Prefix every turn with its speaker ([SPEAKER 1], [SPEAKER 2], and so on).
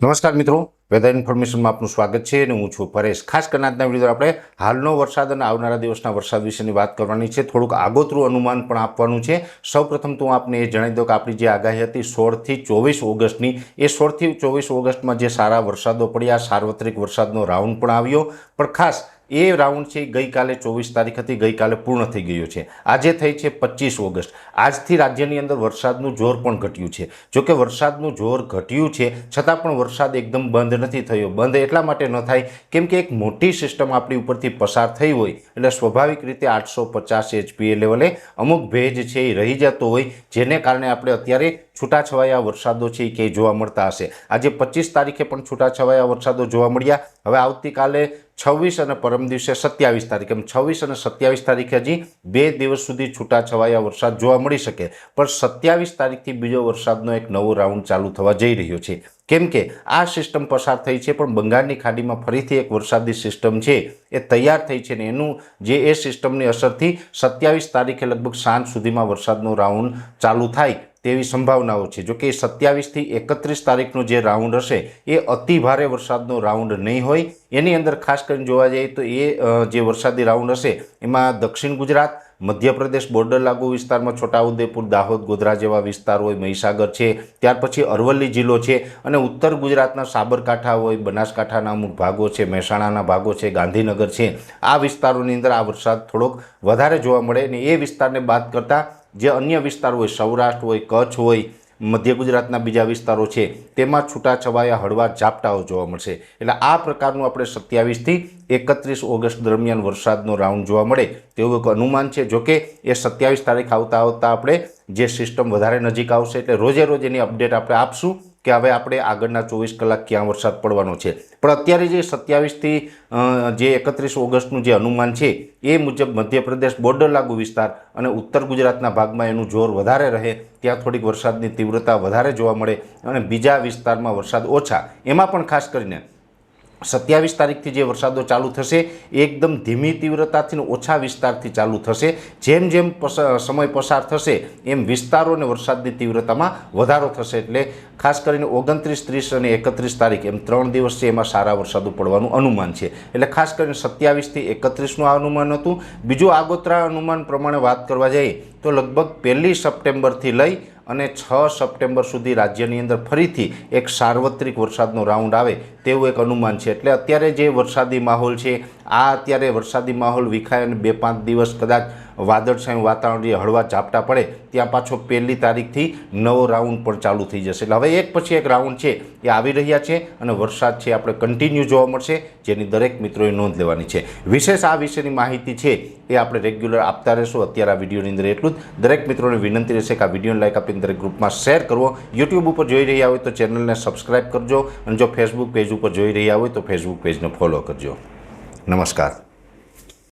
[SPEAKER 1] નમસ્કાર મિત્રો. વેધર ઇન્ફોર્મેશનમાં આપનું સ્વાગત છે અને હું છું પરેશ. ખાસ કરીને આજના વીડિયો આપણે હાલનો વરસાદ અને આવનારા દિવસના વરસાદ વિશેની વાત કરવાની છે. થોડુંક આગોતરું અનુમાન પણ આપવાનું છે. સૌપ્રથમ તો હું આપને એ જણાવી દઉં કે આપણી જે આગાહી હતી સોળથી ચોવીસ ઓગસ્ટની, એ સોળથી ચોવીસ ઓગસ્ટમાં જે સારા વરસાદો પડ્યા, સાર્વત્રિક વરસાદનો રાઉન્ડ પણ આવ્યો. પણ ખાસ એ રાઉન્ડ છે, ગઈકાલે ચોવીસ તારીખ હતી, ગઈકાલે પૂર્ણ થઈ ગયો છે. આજે થઈ છે પચીસ ઓગસ્ટ. આજથી રાજ્યની અંદર વરસાદનું જોર પણ ઘટ્યું છે. જોકે વરસાદનું જોર ઘટ્યું છે, છતાં પણ વરસાદ એકદમ બંધ નથી થયો. બંધ એટલા માટે ન થાય કેમ કે એક મોટી સિસ્ટમ આપણી ઉપરથી પસાર થઈ હોય. એટલે સ્વાભાવિક રીતે આઠસો પચાસ એચપીએ લેવલે અમુક ભેજ છે એ રહી જતો હોય, જેને કારણે આપણે અત્યારે છૂટાછવાયા વરસાદો છે એ ક્યાંય જોવા મળતા હશે. આજે પચીસ તારીખે પણ છૂટાછવાયા વરસાદો જોવા મળ્યા. હવે આવતીકાલે છવ્વીસ અને પરમ દિવસે સત્યાવીસ તારીખ. એમ છવ્વીસ અને સત્યાવીસ તારીખે હજી બે દિવસ સુધી છૂટાછવાયા વરસાદ જોવા મળી શકે. પણ સત્યાવીસ તારીખથી બીજો વરસાદનો એક નવો રાઉન્ડ ચાલુ થવા જઈ રહ્યો છે. કેમ કે આ સિસ્ટમ પસાર થઈ છે, પણ બંગાળની ખાડીમાં ફરીથી એક વરસાદી સિસ્ટમ છે. એ તૈયાર થઈ છે ને એનું જે એ સિસ્ટમની અસરથી સત્યાવીસ તારીખે લગભગ સાંજ સુધીમાં વરસાદનો રાઉન્ડ ચાલુ થાય. તેવી સંભાવનાઓ છે. જો કે સત્યાવીસથી એકત્રીસ તારીખનો જે રાઉન્ડ હશે, એ અતિ ભારે વરસાદનો રાઉન્ડ નહીં હોય. એની અંદર ખાસ કરીને જોવા જઈએ તો એ જે વરસાદી રાઉન્ડ હશે, એમાં દક્ષિણ ગુજરાત મધ્યપ્રદેશ બોર્ડર લાગુ વિસ્તારમાં છોટાઉદેપુર, દાહોદ, ગોધરા જેવા વિસ્તાર હોય, મહીસાગર છે, ત્યાર પછી અરવલ્લી જિલ્લો છે અને ઉત્તર ગુજરાતના સાબરકાંઠા હોય, બનાસકાંઠાના અમુક ભાગો છે, મહેસાણાના ભાગો છે, ગાંધીનગર છે. આ વિસ્તારોની અંદર આ વરસાદ થોડોક વધારે જોવા મળે અને એ વિસ્તારને બાદ કરતાં જે અન્ય વિસ્તાર હોય, સૌરાષ્ટ્ર હોય, કચ્છ હોય મધ્ય ગુજરાતના બીજા વિસ્તારો છે, તેમાં છૂટાછવાયા હળવા ઝાપટાઓ જોવા મળશે. એટલે આ પ્રકારનું આપણે સત્યાવીસથી એકત્રીસ ઓગસ્ટ દરમિયાન વરસાદનો રાઉન્ડ જોવા મળે તેવું એક અનુમાન છે જોકે એ સત્યાવીસ તારીખ આવતા આવતા આપણે જે સિસ્ટમ વધારે નજીક આવશે એટલે રોજે રોજ એની અપડેટ આપણે આપશું. કે હવે આપણે આગળના ચોવીસ કલાક ક્યાં વરસાદ પડવાનો છે. પણ અત્યારે જે સત્યાવીસથી જે એકત્રીસ ઓગસ્ટનું જે અનુમાન છે, એ મુજબ મધ્યપ્રદેશ બોર્ડર લાગુ વિસ્તાર અને ઉત્તર ગુજરાતના ભાગમાં એનું જોર વધારે રહે, ત્યાં થોડીક વરસાદની તીવ્રતા વધારે જોવા મળે અને બીજા વિસ્તારમાં વરસાદ ઓછા. એમાં પણ ખાસ કરીને સત્યાવીસ તારીખથી જે વરસાદો ચાલુ થશે એકદમ ધીમી તીવ્રતાથી ઓછા વિસ્તારથી ચાલુ થશે. જેમ જેમ સમય પસાર થશે, એમ વિસ્તારો અને વરસાદની તીવ્રતામાં વધારો થશે. એટલે ખાસ કરીને ઓગણત્રીસ, ત્રીસ અને એકત્રીસ તારીખ, એમ ત્રણ દિવસ છે એમાં સારા વરસાદો પડવાનું અનુમાન છે. એટલે ખાસ કરીને સત્યાવીસથી એકત્રીસનું આ અનુમાન હતું. બીજું આગોતરા અનુમાન પ્રમાણે વાત કરવા જઈએ, તો લગભગ પહેલી સપ્ટેમ્બરથી લઈ અને છ સપ્ટેમ્બર સુધી રાજ્યની અંદર ફરીથી એક સાર્વત્રિક વરસાદનો રાઉન્ડ આવે તેવું એક અનુમાન છે. એટલે અત્યારે જે વરસાદી માહોલ છે, આ અત્યારે વરસાદી માહોલ વિખાય અને બે પાંચ દિવસ કદાચ વાદળછાયું વાતાવરણ જે હળવા ઝાપટા પડે, ત્યાં પાછો પહેલી તારીખથી નવો રાઉન્ડ પણ ચાલુ થઈ જશે. એટલે હવે એક પછી એક રાઉન્ડ છે એ આવી રહ્યા છે અને વરસાદ છે આપણે કન્ટિન્યુ જોવા મળશે, જેની દરેક મિત્રોએ નોંધ લેવાની છે. વિશેષ આ વિશેની માહિતી છે એ આપણે રેગ્યુલર આપતા રહેશું. અત્યારે આ વિડીયોની અંદર એટલું જ. દરેક મિત્રોને વિનંતી રહેશે કે આ વિડીયોને લાઈક આપીને દરેક ગ્રુપમાં શેર કરવો. યુટ્યુબ ઉપર જોઈ રહ્યા હોય તો ચેનલને સબસ્ક્રાઇબ કરજો અને જો ફેસબુક પેજ ઉપર જોઈ રહ્યા હોય તો ફેસબુક પેજને ફોલો કરજો. નમસ્કાર.